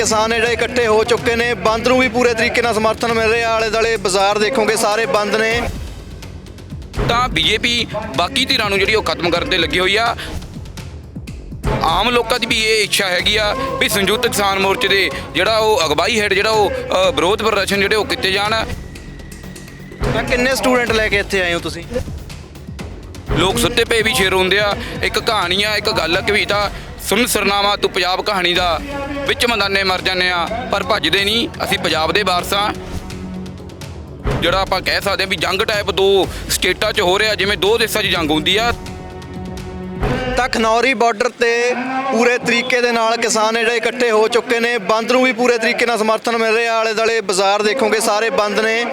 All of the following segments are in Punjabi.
ਕਿਸਾਨ ਜਿਹੜੇ ਇਕੱਠੇ ਹੋ ਚੁੱਕੇ ਨੇ ਬੰਦ ਨੂੰ ਵੀ ਪੂਰੇ ਤਰੀਕੇ ਨਾਲ ਸਮਰਥਨ ਮਿਲ ਰਿਹਾ ਆਲੇ ਦਾਲੇ ਬਾਜ਼ਾਰ ਦੇਖੋਗੇ ਸਾਰੇ ਬੰਦ ਨੇ। ਤਾਂ ਬੀਜੇਪੀ ਬਾਕੀ ਧਿਰਾਂ ਨੂੰ ਜਿਹੜੀ ਉਹ ਖਤਮ ਕਰਨ ਤੇ ਲੱਗੀ ਹੋਈ ਆ। ਆਮ ਲੋਕਾਂ ਦੀ ਵੀ ਇਹ ਇੱਛਾ ਹੈਗੀ ਆ ਵੀ ਸੰਯੁਕਤ ਕਿਸਾਨ ਮੋਰਚੇ ਦੇ ਜਿਹੜਾ ਉਹ ਅਗਵਾਈ ਹੈਡ ਜਿਹੜਾ ਉਹ ਅ, ਵਿਰੋਧ ਪ੍ਰਦਰਸ਼ਨ ਜਿਹੜੇ ਉਹ ਕੀਤੇ ਜਾਣ। ਤਾਂ ਕਿੰਨੇ ਸਟੂਡੈਂਟ ਲੈ ਕੇ ਇੱਥੇ ਆਏ ਹੋ ਤੁਸੀਂ? ਲੋਕ ਸੁੱਤੇ ਪਏ ਵੀ ਸ਼ੇਰ ਹੁੰਦੇ ਆ। ਇੱਕ ਕਹਾਣੀ ਆ ਇੱਕ ਗੱਲ ਆ ਕਵਿਤਾ ਸੁਣ ਸਰਨਾਮਾ, ਤੂੰ ਪੰਜਾਬ ਕਹਾਣੀ ਦਾ ਵਿੱਚ ਮਦਾਨੇ ਮਰ ਜਾਂਦੇ ਆ, ਪਰ ਭੱਜਦੇ ਨਹੀਂ, ਅਸੀਂ ਪੰਜਾਬ ਦੇ ਵਾਰਸ ਆ। ਜਿਹੜਾ ਆਪਾਂ ਕਹਿ ਸਕਦੇ ਆ ਵੀ ਜੰਗ ਟਾਈਪ ਦੋ ਸਟੇਟਾਂ 'ਚ ਹੋ ਰਿਹਾ, ਜਿਵੇਂ ਦੋ ਦੇਸ਼ਾਂ 'ਚ ਜੰਗ ਹੁੰਦੀ ਆ। ਤਾਂ ਖਨੌਰੀ ਬਾਰਡਰ ਤੇ ਪੂਰੇ ਤਰੀਕੇ ਦੇ ਨਾਲ ਕਿਸਾਨ ਜਿਹੜੇ ਇਕੱਠੇ ਹੋ ਚੁੱਕੇ ਨੇ, ਬੰਦ ਨੂੰ ਵੀ ਪੂਰੇ ਤਰੀਕੇ ਨਾਲ ਸਮਰਥਨ ਮਿਲ ਰਿਹਾ ਆਲੇ ਦਾਲੇ ਬਾਜ਼ਾਰ ਦੇਖੋਗੇ, ਸਾਰੇ ਬੰਦ ਨੇ।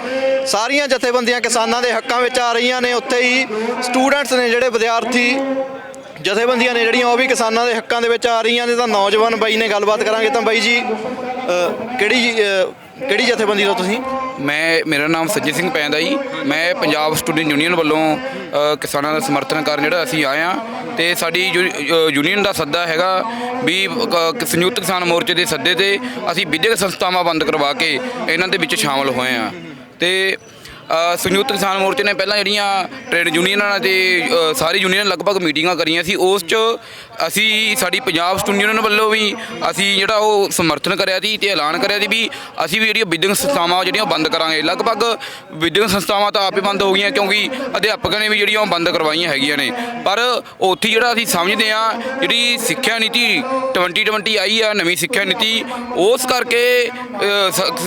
ਸਾਰੀਆਂ ਜਥੇਬੰਦੀਆਂ ਕਿਸਾਨਾਂ ਦੇ ਹੱਕਾਂ ਵਿੱਚ ਆ ਰਹੀਆਂ ਨੇ, ਉੱਥੇ ਹੀ ਸਟੂਡੈਂਟਸ ਨੇ ਜਿਹੜੇ ਵਿਦਿਆਰਥੀ ਜਥੇਬੰਦੀਆਂ ਨੇ ਜਿਹੜੀਆਂ ਉਹ ਵੀ ਕਿਸਾਨਾਂ ਦੇ ਹੱਕਾਂ ਦੇ ਵਿੱਚ ਆ ਰਹੀਆਂ ਨੇ ਤਾਂ ਨੌਜਵਾਨ ਬਾਈ ਨੇ ਗੱਲਬਾਤ ਕਰਾਂਗੇ। ਤਾਂ ਬਾਈ ਜੀ ਕਿਹੜੀ ਅ, ਕਿਹੜੀ ਜਥੇਬੰਦੀ ਤੋਂ ਤੁਸੀਂ? ਮੈਂ ਮੇਰਾ ਨਾਮ ਸੱਜੇ ਸਿੰਘ ਪੈਂਦਾ ਜੀ। ਮੈਂ ਪੰਜਾਬ ਸਟੂਡੈਂਟ ਯੂਨੀਅਨ ਵੱਲੋਂ ਕਿਸਾਨਾਂ ਦਾ ਸਮਰਥਨ ਕਰਨ ਜਿਹੜਾ ਅਸੀਂ ਆਏ ਆ ਤੇ ਸਾਡੀ ਯੂ- ਯੂਨੀਅਨ ਦਾ ਸੱਦਾ ਹੈਗਾ ਵੀ ਕ- ਸੰਯੁਕਤ ਕਿਸਾਨ ਮੋਰਚੇ ਦੇ ਸੱਦੇ ਤੇ ਅਸੀਂ ਵਿਦਿਅਕ ਸੰਸਥਾਵਾਂ ਬੰਦ ਕਰਵਾ ਕੇ ਇਹਨਾਂ ਦੇ ਵਿੱਚ ਸ਼ਾਮਲ ਹੋਏ ਆ ਤੇ ਸੰਯੁਕਤ ਕਿਸਾਨ ਮੋਰਚੇ ਨੇ ਪਹਿਲਾਂ ਜਿਹੜੀਆਂ ਟ੍ਰੇਡ ਯੂਨੀਅਨਾਂ ਤੇ ਸਾਰੀ ਯੂਨੀਅਨ ਲਗਭਗ ਮੀਟਿੰਗਾਂ ਕਰੀਆਂ ਸੀ, ਉਸ 'ਚ ਅਸੀਂ ਸਾਡੀ ਪੰਜਾਬ ਸਟੂਡੈਂਟ ਯੂਨੀਅਨ ਵੱਲੋਂ ਵੀ ਅਸੀਂ ਜਿਹੜਾ ਉਹ ਸਮਰਥਨ ਕਰਿਆ ਸੀ ਤੇ ਐਲਾਨ ਕਰਿਆ ਸੀ ਵੀ ਅਸੀਂ ਵੀ ਜਿਹੜੀਆਂ ਵਿਦਿਅਕ ਸੰਸਥਾਵਾਂ ਜਿਹੜੀਆਂ ਉਹ ਬੰਦ ਕਰਾਂਗੇ। ਲਗਭਗ ਵਿਦਿਅਕ ਸੰਸਥਾਵਾਂ ਤਾਂ ਆਪੇ ਬੰਦ ਹੋ ਗਈਆਂ ਕਿਉਂਕਿ ਅਧਿਆਪਕਾਂ ਨੇ ਵੀ ਜਿਹੜੀਆਂ ਉਹ ਬੰਦ ਕਰਵਾਈਆਂ ਹੈਗੀਆਂ ਨੇ। ਪਰ ਉੱਥੇ ਜਿਹੜਾ ਅਸੀਂ ਸਮਝਦੇ ਆ ਜਿਹੜੀ ਸਿੱਖਿਆ ਨੀਤੀ 2020 ਆਈ ਆ, ਨਵੀਂ ਸਿੱਖਿਆ ਨੀਤੀ, ਉਸ ਕਰਕੇ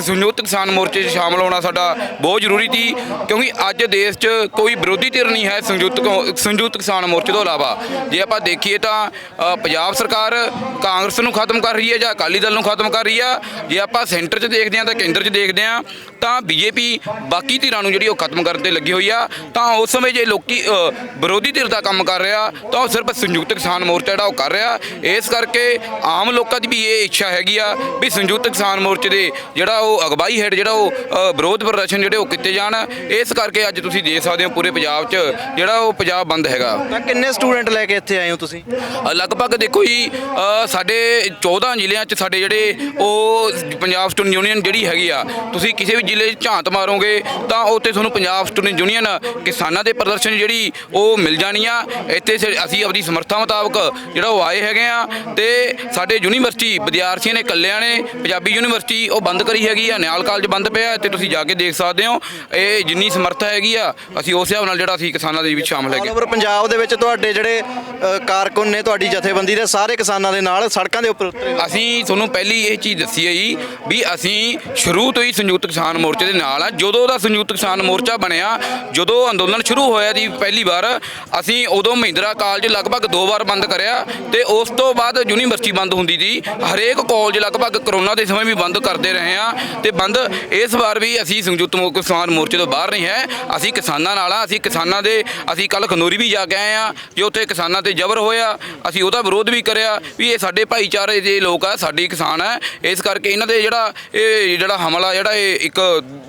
ਸੰਯੁਕਤ ਕਿਸਾਨ ਮੋਰਚੇ 'ਚ ਸ਼ਾਮਲ ਹੋਣਾ ਸਾਡਾ ਬਹੁਤ ਜ਼ਰੂਰੀ ਸੀ। ਕਿਉਂਕਿ ਅੱਜ ਦੇਸ਼ 'ਚ ਕੋਈ ਵਿਰੋਧੀ ਧਿਰ ਨਹੀਂ ਹੈ ਸੰਯੁਕਤ ਕੌ- ਸੰਯੁਕਤ ਕਿਸਾਨ ਮੋਰਚੇ ਤੋਂ ਇਲਾਵਾ। ਜੇ ਆਪਾਂ ਦੇਖੀਏ ਤਾਂ ਅ, ਪੰਜਾਬ ਸਰਕਾਰ ਕਾਂਗਰਸ ਨੂੰ ਖਤਮ ਕਰ ਰਹੀ ਹੈ ਜਾਂ ਅਕਾਲੀ ਦਲ ਨੂੰ ਖਤਮ ਕਰ ਰਹੀ ਆ। ਜੇ ਆਪਾਂ ਸੈਂਟਰ 'ਚ ਦੇਖਦੇ ਹਾਂ ਤਾਂ ਕੇਂਦਰ 'ਚ ਦੇਖਦੇ ਹਾਂ ਤਾਂ ਬੀਜੇਪੀ ਬਾਕੀ ਧਿਰਾਂ ਨੂੰ ਜਿਹੜੀ ਉਹ ਖਤਮ ਕਰਨ ਤੇ ਲੱਗੀ ਹੋਈ ਆ। ਤਾਂ ਉਸ ਸਮੇਂ ਜੇ ਲੋਕੀ ਅ, ਵਿਰੋਧੀ ਧਿਰ ਦਾ ਕੰਮ ਕਰ ਰਿਹਾ ਤਾਂ ਉਹ ਸਿਰਫ ਸੰਯੁਕਤ ਕਿਸਾਨ ਮੋਰਚਾ ਜਿਹੜਾ ਉਹ ਕਰ ਰਿਹਾ। ਇਸ ਕਰਕੇ ਆਮ ਲੋਕਾਂ ਦੀ ਵੀ ਇਹ ਇੱਛਾ ਹੈਗੀ ਆ ਵੀ ਸੰਯੁਕਤ ਕਿਸਾਨ ਮੋਰਚੇ ਦੇ ਜਿਹੜਾ ਉਹ ਅਗਵਾਈ ਹੇਠ ਜਿਹੜਾ ਉਹ ਅ, ਵਿਰੋਧ ਪ੍ਰਦਰਸ਼ਨ ਜਿਹੜੇ ਉਹ ਕੀਤੇ ਜਾਣ। ਇਸ ਕਰਕੇ ਅੱਜ ਤੁਸੀਂ ਦੇਖ ਸਕਦੇ ਹੋ ਪੂਰੇ ਪੰਜਾਬ 'ਚ ਜਿਹੜਾ ਉਹ ਪੰਜਾਬ ਬੰਦ ਹੈਗਾ। ਤਾਂ ਕਿੰਨੇ ਸਟੂਡੈਂਟ ਲੈ ਕੇ ਇੱਥੇ ਆਏ ਹੋ ਤੁਸੀਂ? ਅ, ਲਗਭਗ ਦੇਖੋ ਜੀ ਅ, ਸਾਡੇ 14 ਜ਼ਿਲ੍ਹਿਆਂ 'ਚ ਸਾਡੇ ਜਿਹੜੇ ਉਹ ਪੰਜਾਬ ਸਟੂਡੈਂਟ ਯੂਨੀਅਨ ਜਿਹੜੀ ਹੈਗੀ ਆ ਤੁਸੀਂ ਕਿਸੇ ਵੀ ਜ਼ਿਲ੍ਹੇ 'ਚ ਝਾਂਤ ਮਾਰੋਗੇ ਤਾਂ ਉੱਥੇ ਤੁਹਾਨੂੰ ਪੰਜਾਬ ਸਟੂਡੈਂਟ ਯੂਨੀਅਨ ਕਿਸਾਨਾਂ ਦੇ ਪ੍ਰਦਰਸ਼ਨ ਜਿਹੜੀ ਉਹ ਮਿਲ ਜਾਣੀ ਆ। ਇੱਥੇ ਸ- ਅਸੀਂ ਆਪਣੀ ਸਮਰੱਥਾ ਮੁਤਾਬਕ ਜਿਹੜਾ ਉਹ ਆਏ ਹੈਗੇ ਆ ਤੇ ਸਾਡੇ ਯੂਨੀਵਰਸਿਟੀ ਵਿਦਿਆਰਥੀਆਂ ਨੇ ਇਕੱਲਿਆਂ ਨੇ ਪੰਜਾਬੀ ਯੂਨੀਵਰਸਿਟੀ ਉਹ ਬੰਦ ਕਰੀ ਹੈਗੀ ਆ ਨਿਆਲ ਕਾਲਜ ਬੰਦ ਪਿਆ ਤੇ ਤੁਸੀਂ ਜਾ ਕੇ ਦੇਖ ਸਕਦੇ ਹੋ। ਇਹ ਜਿੰਨੀ ਸਮਰੱਥਾ ਹੈਗੀ ਆ ਅਸੀਂ ਉਸ ਹਿਸਾਬ ਨਾਲ ਜਿਹੜਾ ਅਸੀਂ ਕਿਸਾਨਾਂ ਦੇ ਵਿੱਚ ਸ਼ਾਮਲ ਹੈਗੇ। ਓਵਰ ਪੰਜਾਬ ਦੇ ਵਿੱਚ ਤੁਹਾਡੇ ਜਿਹੜੇ ਅ, ਕਾਰਕੁਨ ਨੇ ਤੁਹਾਡੀ ਜਥੇਬੰਦੀ ਦੇ ਸਾਰੇ ਕਿਸਾਨਾਂ ਦੇ ਨਾਲ ਸੜਕਾਂ ਦੇ ਉੱਪਰ ਉਤਰੇ। ਅਸੀਂ ਤੁਹਾਨੂੰ ਪਹਿਲੀ ਇਹ ਚੀਜ਼ ਦੱਸੀ ਹੈ ਜੀ ਵੀ ਅਸੀਂ ਸ਼ੁਰੂ ਤੋਂ ਹੀ ਸੰਯੁਕਤ ਕਿਸਾਨ ਮੋਰਚੇ ਦੇ ਨਾਲ ਆ। ਜਦੋਂ ਦਾ ਸੰਯੁਕਤ ਕਿਸਾਨ ਮੋਰਚਾ ਬਣਿਆ ਜਦੋਂ ਅੰਦੋਲਨ ਸ਼ੁਰੂ ਹੋਇਆ ਜੀ ਪਹਿਲੀ ਵਾਰ ਅਸੀਂ ਉਦੋਂ ਮਹਿੰਦਰਾ ਕਾਲਜ ਲਗਭਗ ਦੋ ਵਾਰ ਬੰਦ ਕਰਿਆ ਤੇ ਉਸ ਤੋਂ ਬਾਅਦ ਯੂਨੀਵਰਸਿਟੀ ਬੰਦ ਹੁੰਦੀ ਸੀ। ਹਰੇਕ ਕਾਲਜ ਲਗਭਗ ਕਰੋਨਾ ਦੇ ਸਮੇਂ ਵੀ ਬੰਦ ਕਰਦੇ ਰਹੇ ਆ ਤੇ ਬੰਦ। ਇਸ ਵਾਰ ਵੀ ਅਸੀਂ ਸੰਯੁਕਤ ਮੋ- ਕਿਸਾਨ ਮੋਰਚੇ ਤੋਂ ਬਾਹਰ ਨਹੀਂ ਹੈ, ਅਸੀਂ ਕਿਸਾਨਾਂ ਨਾਲ ਆ, ਅਸੀਂ ਕਿਸਾਨਾਂ ਦੇ, ਅਸੀਂ ਕੱਲ ਖਨੂਰੀ ਵੀ ਜਾ ਕੇ ਆਏ ਆ, ਜੇ ਉੱਥੇ ਕਿਸਾਨਾਂ ਤੇ ਜ਼ਬਰ ਹੋਇਆ, ਅਸੀਂ ਉਹਦਾ ਵਿਰੋਧ ਵੀ ਕਰਿਆ ਵੀ ਇਹ ਸਾਡੇ ਭਾਈਚਾਰੇ ਦੇ ਲੋਕ ਆ, ਸਾਡੀ ਕਿਸਾਨ ਹੈ ਇਸ ਕਰਕੇ ਇਹਨਾਂ ਦੇ ਜਿਹੜਾ ਇਹ ਜਿਹੜਾ ਹਮਲਾ, ਜਿਹੜਾ ਇਹ ਇੱਕ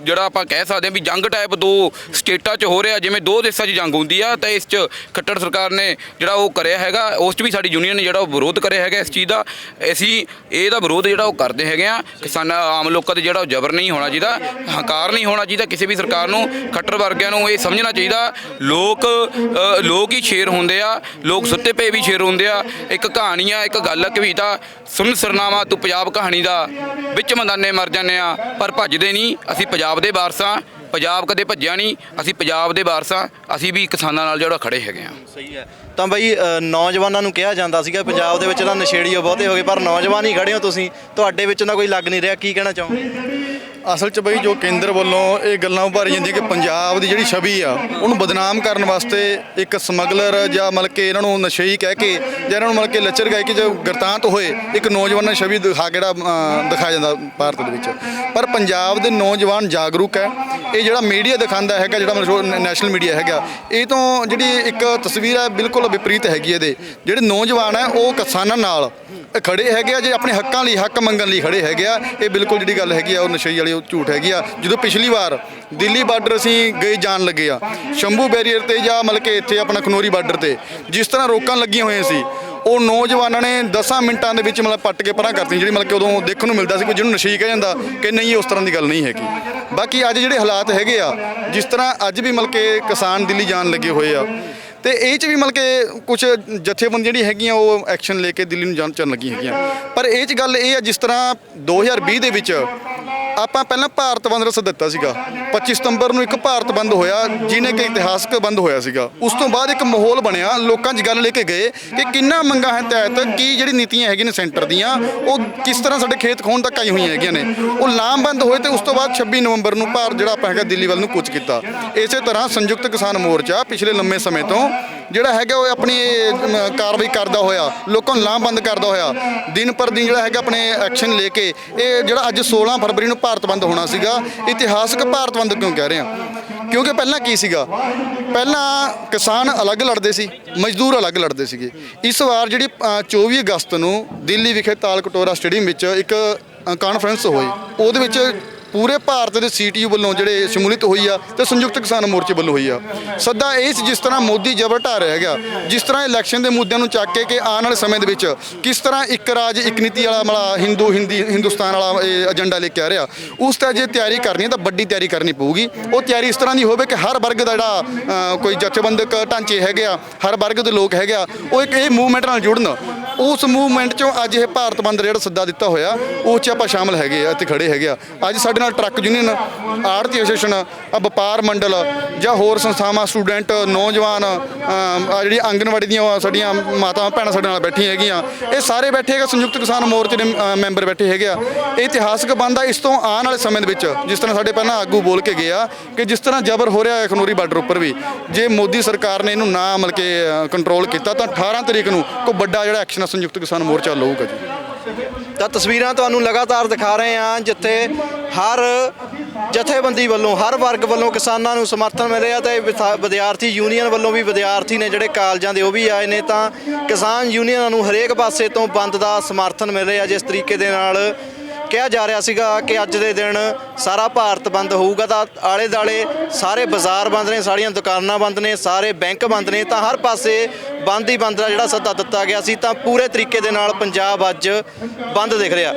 ਜਿਹੜਾ ਆਪਾਂ ਕਹਿ ਸਕਦੇ ਹਾਂ ਵੀ ਜੰਗ ਟਾਈਪ ਦੋ ਸਟੇਟਾਂ 'ਚ ਹੋ ਰਿਹਾ, ਜਿਵੇਂ ਦੋ ਦੇਸ਼ਾਂ 'ਚ ਜੰਗ ਹੁੰਦੀ ਆ, ਤਾਂ ਇਸ 'ਚ ਖੱਟੜ ਸਰਕਾਰ ਨੇ ਜਿਹੜਾ ਉਹ ਕਰਿਆ ਹੈਗਾ, ਉਸ 'ਚ ਵੀ ਸਾਡੀ ਯੂਨੀਅਨ ਨੇ ਜਿਹੜਾ ਉਹ ਵਿਰੋਧ ਕਰਿਆ ਹੈਗਾ ਇਸ ਚੀਜ਼ ਦਾ, ਅਸੀਂ ਇਹਦਾ ਵਿਰੋਧ ਜਿਹੜਾ ਉਹ ਕਰਦੇ ਹੈਗੇ ਆ, ਕਿਸਾਨਾਂ, ਆਮ ਲੋਕਾਂ ਤੇ ਜਿਹੜਾ ਉਹ ਜ਼ਬਰ ਨਹੀਂ ਹੋਣਾ ਚਾਹੀਦਾ, ਹੰਕਾਰ ਨਹੀਂ ਹੋਣਾ ਚਾਹੀਦਾ ਕਿਸੇ ਵੀ ਸਰਕਾਰ ਨੂੰ ਖੱਟਰ ਵਰਗਿਆਂ ਨੂੰ ਇਹ ਸਮਝਣਾ ਚਾਹੀਦਾ। ਲੋਕ ਅ, ਲੋਕ ਹੀ ਸ਼ੇਰ ਹੁੰਦੇ ਆ ਲੋਕ ਸੁੱਤੇ ਪਏ ਵੀ ਸ਼ੇਰ ਹੁੰਦੇ ਆ। ਇੱਕ ਕਹਾਣੀ ਆ ਇੱਕ ਗੱਲ ਆ ਕਵਿਤਾ ਸੁਣ ਸਰਨਾਮਾ ਤੂੰ ਪੰਜਾਬ ਕਹਾਣੀ ਦਾ। ਵਿੱਚ ਮੰਦਾਨੇ ਮਰ ਜਾਂਦੇ ਆ ਪਰ ਭੱਜਦੇ ਨਹੀਂ। ਅਸੀਂ ਪੰਜਾਬ ਦੇ ਵਾਰਸ ਆ ਪੰਜਾਬ ਕਦੇ ਭੱਜਿਆ ਨਹੀਂ। ਅਸੀਂ ਪੰਜਾਬ ਦੇ ਵਾਰਸ ਆ ਅਸੀਂ ਵੀ ਕਿਸਾਨਾਂ ਨਾਲ ਜਿਹੜਾ ਖੜੇ ਹੈਗੇ ਆ। ਸਹੀ ਹੈ। ਤਾਂ ਬਈ ਅ, ਨੌਜਵਾਨਾਂ ਨੂੰ ਕਿਹਾ ਜਾਂਦਾ ਸੀਗਾ ਪੰਜਾਬ ਦੇ ਵਿੱਚ ਤਾਂ ਨਸ਼ੇੜੀ ਓ ਬਹੁਤੇ ਹੋ ਗਏ ਪਰ ਨੌਜਵਾਨ ਹੀ ਖੜੇ ਹੋ ਤੁਸੀਂ। ਤੁਹਾਡੇ ਵਿੱਚ ਤਾਂ ਕੋਈ ਲੱਗ ਨਹੀਂ ਰਿਹਾ ਕੀ ਕਹਿਣਾ ਚਾਹੋਗੇ? ਅਸਲ 'ਚ ਬਈ ਜੋ ਕੇਂਦਰ ਵੱਲੋਂ ਇਹ ਗੱਲਾਂ ਉਭਾਰੀ ਜਾਂਦੀਆਂ ਕਿ ਪੰਜਾਬ ਦੀ ਜਿਹੜੀ ਛਵੀ ਆ, ਉਹਨੂੰ ਬਦਨਾਮ ਕਰਨ ਵਾਸਤੇ ਇੱਕ ਸਮਗਲਰ ਜਾਂ ਮਤਲਬ ਕਿ ਇਹਨਾਂ ਨੂੰ ਨਸ਼ਈ ਕਹਿ ਕੇ ਜਾਂ ਇਹਨਾਂ ਨੂੰ ਮਤਲਬ ਕਿ ਲੱਚਰ ਕਹਿ ਕੇ ਜੋ ਗਰਤਾਂਤ ਹੋਏ, ਇੱਕ ਨੌਜਵਾਨ ਦੀ ਛਵੀ ਦਿਖਾ ਕਿਹੜਾ ਦਿਖਾਇਆ ਜਾਂਦਾ ਭਾਰਤ ਦੇ ਵਿੱਚ। ਪਰ ਪੰਜਾਬ ਦੇ ਨੌਜਵਾਨ ਜਾਗਰੂਕ ਹੈ। ਇਹ ਜਿਹੜਾ ਮੀਡੀਆ ਦਿਖਾਉਂਦਾ ਹੈਗਾ, ਜਿਹੜਾ ਮਤਲਬ ਨੈਸ਼ਨਲ ਮੀਡੀਆ ਹੈਗਾ, ਇਹ ਤੋਂ ਜਿਹੜੀ ਇੱਕ ਤਸਵੀਰ ਹੈ, ਬਿਲਕੁਲ ਵਿਪਰੀਤ ਹੈਗੀ ਇਹਦੇ। ਜਿਹੜੇ ਨੌਜਵਾਨ ਹੈ, ਉਹ ਕਿਸਾਨਾਂ ਨਾਲ ਖੜੇ ਹੈਗੇ ਆ, ਜੇ ਆਪਣੇ ਹੱਕਾਂ ਲਈ, ਹੱਕ ਮੰਗਣ ਲਈ ਖੜੇ ਹੈਗੇ ਆ, ਇਹ ਬਿਲਕੁਲ ਜਿਹੜੀ ਗੱਲ ਹੈਗੀ ਆ, ਉਹ ਨਸ਼ਈ ਵਾਲੀ ਉਹ ਝੂਠ ਹੈਗੀ ਆ। ਜਦੋਂ ਪਿਛਲੀ ਵਾਰ ਦਿੱਲੀ ਬਾਰਡਰ ਅਸੀਂ ਗਏ ਜਾਣ ਲੱਗੇ ਆ, ਸ਼ੰਭੂ ਬੈਰੀਅਰ ਤੇ ਜਾਂ ਮਤਲਬ ਕਿ ਇੱਥੇ ਆਪਣਾ ਖਨੋਰੀ ਬਾਰਡਰ ਤੇ, ਜਿਸ ਤਰ੍ਹਾਂ ਰੋਕਾਂ ਲੱਗੀਆਂ ਹੋਈਆਂ ਸੀ, ਉਹ ਨੌਜਵਾਨਾਂ ਨੇ 10 ਮਿੰਟਾਂ ਦੇ ਵਿੱਚ ਮਤਲਬ ਪੱਟ ਕੇ ਪਰਾਂ ਕਰਤੀ, ਜਿਹੜੀ ਮਤਲਬ ਕਿ ਉਦੋਂ ਦੇਖਣ ਨੂੰ ਮਿਲਦਾ ਸੀ ਕੋਈ ਜਿਹਨੂੰ ਨਸ਼ੀ ਕਹਿ ਜਾਂਦਾ ਕਿ ਨਹੀਂ, ਉਸ ਤਰ੍ਹਾਂ ਦੀ ਗੱਲ ਨਹੀਂ ਹੈਗੀ। ਬਾਕੀ ਅੱਜ ਜਿਹੜੇ ਹਾਲਾਤ ਹੈਗੇ ਆ, ਜਿਸ ਤਰ੍ਹਾਂ ਅੱਜ ਵੀ ਮਤਲਬ ਕਿ ਕਿਸਾਨ ਦਿੱਲੀ ਜਾਣ ਲੱਗੇ ਹੋਏ ਆ ਤੇ ਇਹ ਚ ਵੀ ਮਤਲਬ ਕਿ ਕੁਝ ਜਥੇਬੰਦੀ ਜਿਹੜੀ ਹੈਗੀਆਂ, ਉਹ ਐਕਸ਼ਨ ਲੈ ਕੇ ਦਿੱਲੀ ਨੂੰ ਜਾਣ ਚੱਲਣ ਲੱਗੀਆਂ ਹੈਗੀਆਂ। ਪਰ ਇਹ ਚ ਗੱਲ ਇਹ ਆ, ਜਿਸ ਤਰ੍ਹਾਂ 2020 ਦੇ ਵਿੱਚ ਆਪਾਂ ਪਹਿਲਾਂ ਭਾਰਤ ਬੰਦ ਰਸ ਦਿੱਤਾ ਸੀਗਾ। 25 ਸਤੰਬਰ ਨੂੰ ਇੱਕ ਭਾਰਤ ਬੰਦ ਹੋਇਆ, ਜਿਹਨੇ ਕਿ ਇਤਿਹਾਸਕ ਬੰਦ ਹੋਇਆ ਸੀਗਾ। ਉਸ ਤੋਂ ਬਾਅਦ ਇੱਕ ਮਾਹੌਲ ਬਣਿਆ, ਲੋਕਾਂ 'ਚ ਗੱਲ ਲੈ ਕੇ ਗਏ ਕਿ ਕਿੰਨਾ ਮੰਗਾਂ ਹੈ ਤਹਿਤ, ਕੀ ਜਿਹੜੀ ਨੀਤੀਆਂ ਹੈਗੀਆਂ ਨੇ ਸੈਂਟਰ ਦੀਆਂ, ਉਹ ਕਿਸ ਤਰ੍ਹਾਂ ਸਾਡੇ ਖੇਤ ਖੋਣ ਤੱਕ ਆਈ ਹੋਈਆਂ ਹੈਗੀਆਂ ਨੇ। ਉਹ ਲਾਮਬੰਦ ਹੋਏ ਤੇ ਉਸ ਤੋਂ ਬਾਅਦ 26 ਨਵੰਬਰ ਨੂੰ ਭਾਰਤ ਜਿਹੜਾ ਆਪਾਂ ਹੈਗਾ ਦਿੱਲੀ ਵੱਲ ਨੂੰ ਕੁਚ ਕੀਤਾ। ਇਸੇ ਤਰ੍ਹਾਂ ਸੰਯੁਕਤ ਕਿਸਾਨ ਮੋਰਚਾ ਪਿਛਲੇ ਲੰਮੇ ਸਮੇਂ ਤੋਂ ਜਿਹੜਾ ਹੈਗਾ ਉਹ ਆਪਣੀ ਇਹ, ਕਾਰਵਾਈ ਕਰਦਾ ਹੋਇਆ ਲੋਕਾਂ ਨੂੰ ਲਾਮਬੰਦ ਕਰਦਾ ਹੋਇਆ ਦਿਨ ਪਰ ਦਿਨ ਜਿਹੜਾ ਹੈਗਾ ਆਪਣੇ ਐਕਸ਼ਨ ਲੈ ਕੇ ਇਹ ਜਿਹੜਾ ਅੱਜ 16 ਫਰਵਰੀ ਨੂੰ ਭਾਰਤ ਬੰਦ ਹੋਣਾ ਸੀਗਾ ਇਤਿਹਾਸਕ ਭਾਰਤ ਬੰਦ ਕਿਉਂ ਕਹਿ ਰਹੇ ਹਾਂ? ਕਿਉਂਕਿ ਪਹਿਲਾਂ ਕੀ ਸੀਗਾ? ਪਹਿਲਾਂ ਕਿਸਾਨ ਅਲੱਗ ਲੜਦੇ ਸੀ ਮਜ਼ਦੂਰ ਅਲੱਗ ਲੜਦੇ ਸੀਗੇ। ਇਸ ਵਾਰ ਜਿਹੜੀ ਅ, 24 ਅਗਸਤ ਨੂੰ ਦਿੱਲੀ ਵਿਖੇ ਤਾਲਕਟੋਰਾ ਸਟੇਡੀਅਮ ਵਿੱਚ ਇੱਕ ਕਾਨਫਰੰਸ ਹੋਈ। ਉਹਦੇ ਵਿੱਚ ਪੂਰੇ ਭਾਰਤ ਦੇ ਸੀਟੀਯੂ ਵੱਲੋਂ ਜਿਹੜੇ ਸ਼ਮੂਲੀਅਤ ਹੋਈ ਆ ਤੇ ਸੰਯੁਕਤ ਕਿਸਾਨ ਮੋਰਚੇ ਵੱਲੋਂ ਹੋਈ ਆ। ਸੱਦਾ ਇਹ ਸੀ ਜਿਸ ਤਰ੍ਹਾਂ ਮੋਦੀ ਜ਼ਬਰ ਢਾ ਰਿਹਾ ਹੈਗਾ, ਜਿਸ ਤਰ੍ਹਾਂ ਇਲੈਕਸ਼ਨ ਦੇ ਮੁੱਦਿਆਂ ਨੂੰ ਚੱਕ ਕੇ ਕਿ ਆਉਣ ਵਾਲੇ ਸਮੇਂ ਦੇ ਵਿੱਚ ਕਿਸ ਤਰ੍ਹਾਂ ਇੱਕ ਰਾਜ, ਇੱਕ ਨੀਤੀ ਵਾਲਾ ਮਲਾ ਹਿੰਦੂ, ਹਿੰਦੀ, ਹਿੰਦੁਸਤਾਨ ਵਾਲਾ ਇਹ ਏਜੰਡਾ ਲੈ ਕੇ ਆ ਰਿਹਾ। ਉਸ ਤੇ ਜੇ ਤਿਆਰੀ ਕਰਨੀ ਹੈ ਤਾਂ ਵੱਡੀ ਤਿਆਰੀ ਕਰਨੀ ਪਊਗੀ। ਉਹ ਤਿਆਰੀ ਇਸ ਤਰ੍ਹਾਂ ਦੀ ਹੋਵੇ ਕਿ ਹਰ ਵਰਗ ਦਾ ਜਿਹੜਾ ਕੋਈ ਜਥੇਬੰਦਕ ਢਾਂਚੇ ਹੈਗੇ ਆ, ਹਰ ਵਰਗ ਦੇ ਲੋਕ ਹੈਗੇ ਆ, ਉਹ ਇੱਕ ਇਹ ਮੂਵਮੈਂਟ ਨਾਲ ਜੁੜਨ। ਉਸ ਮੂਵਮੈਂਟ ਚੋਂ ਅੱਜ ਇਹ ਭਾਰਤ ਬੰਦ ਜਿਹੜਾ ਸੱਦਾ ਦਿੱਤਾ ਹੋਇਆ ਉਹ 'ਚ ਆਪਾਂ ਸ਼ਾਮਲ ਹੈਗੇ ਆ ਇੱਥੇ ਖੜੇ ਹੈਗੇ ਆ। ਅੱਜ ਸਾਡੇ ਨਾਲ ਟਰੱਕ ਯੂਨੀਅਨ ਆੜਤੀ ਐਸੋਸੀਏਸ਼ਨ ਆ ਵਪਾਰ ਮੰਡਲ ਜਾਂ ਹੋਰ ਸੰਸਥਾਵਾਂ ਸਟੂਡੈਂਟ ਨੌਜਵਾਨ ਅਮ, ਆ ਜਿਹੜੀ ਆਂਗਨਵਾੜੀ ਦੀਆਂ ਸਾਡੀਆਂ ਮਾਤਾਵਾਂ ਭੈਣਾਂ ਸਾਡੇ ਨਾਲ ਬੈਠੀਆਂ ਹੈਗੀਆਂ। ਇਹ ਸਾਰੇ ਬੈਠੇ ਹੈਗੇ ਸੰਯੁਕਤ ਕਿਸਾਨ ਮੋਰਚੇ ਦੇ ਮੈਂਬਰ ਬੈਠੇ ਹੈਗੇ ਆ। ਇਹ ਇਤਿਹਾਸਕ ਬੰਦ ਆ ਇਸ ਤੋਂ ਆਉਣ ਵਾਲੇ ਸਮੇਂ ਦੇ ਵਿੱਚ ਜਿਸ ਤਰ੍ਹਾਂ ਸਾਡੇ ਪਹਿਲਾਂ ਆਗੂ ਬੋਲ ਕੇ ਗਏ ਆ ਕਿ ਜਿਸ ਤਰ੍ਹਾਂ ਜ਼ਬਰ ਹੋ ਰਿਹਾ ਹੈ ਖਨੌਰੀ ਬਾਰਡਰ ਉੱਪਰ ਵੀ। ਜੇ ਮੋਦੀ ਸਰਕਾਰ ਨੇ ਇਹਨੂੰ ਨਾ ਮਤਲਬ ਕਿ ਕੰਟਰੋਲ ਕੀਤਾ ਤਾਂ 18 ਤਰੀਕ ਨੂੰ ਕੋਈ ਵੱਡਾ ਜਿਹੜਾ ਐਕਸ਼ਨ ਸੰਯੁਕਤ ਕਿਸਾਨ ਮੋਰਚਾ ਲਊਗਾ ਜੀ। ਤਾਂ ਤਸਵੀਰਾਂ ਤੁਹਾਨੂੰ ਲਗਾਤਾਰ ਦਿਖਾ ਰਹੇ ਹਾਂ ਜਿੱਥੇ ਹਰ ਜਥੇਬੰਦੀ ਵੱਲੋਂ, ਹਰ ਵਰਗ ਵੱਲੋਂ ਕਿਸਾਨਾਂ ਨੂੰ ਸਮਰਥਨ ਮਿਲ ਰਿਹਾ ਤੇ ਵਿਥਾ- ਵਿਦਿਆਰਥੀ ਯੂਨੀਅਨ ਵੱਲੋਂ ਵੀ ਵਿਦਿਆਰਥੀ ਨੇ ਜਿਹੜੇ ਕਾਲਜਾਂ ਦੇ ਉਹ ਵੀ ਆਏ ਨੇ ਤਾਂ ਕਿਸਾਨ ਯੂਨੀਅਨਾਂ ਨੂੰ ਹਰੇਕ ਪਾਸੇ ਤੋਂ ਬੰਦ ਦਾ ਸਮਰਥਨ ਮਿਲ ਰਿਹਾ ਜਿਸ ਤਰੀਕੇ ਦੇ ਨਾਲ ਕਿਹਾ ਜਾ ਰਿਹਾ ਸੀਗਾ ਕਿ ਅੱਜ ਦੇ ਦਿਨ ਸਾਰਾ ਭਾਰਤ ਬੰਦ ਹੋਊਗਾ ਤਾਂ ਆਲੇ ਦਾਲੇ ਸਾਰੇ ਬਾਜ਼ਾਰ ਬੰਦ ਨੇ, ਸਾਰੀਆਂ ਦੁਕਾਨਾਂ ਬੰਦ ਨੇ, ਸਾਰੇ ਬੈਂਕ ਬੰਦ ਨੇ, ਤਾਂ ਹਰ ਪਾਸੇ ਬੰਦ ਹੀ ਬੰਦ ਦਾ ਜਿਹੜਾ ਸੱਦਾ ਦਿੱਤਾ ਗਿਆ ਸੀ, ਤਾਂ ਪੂਰੇ ਤਰੀਕੇ ਦੇ ਨਾਲ ਪੰਜਾਬ ਅੱਜ ਬੰਦ ਦਿਖ ਰਿਹਾ।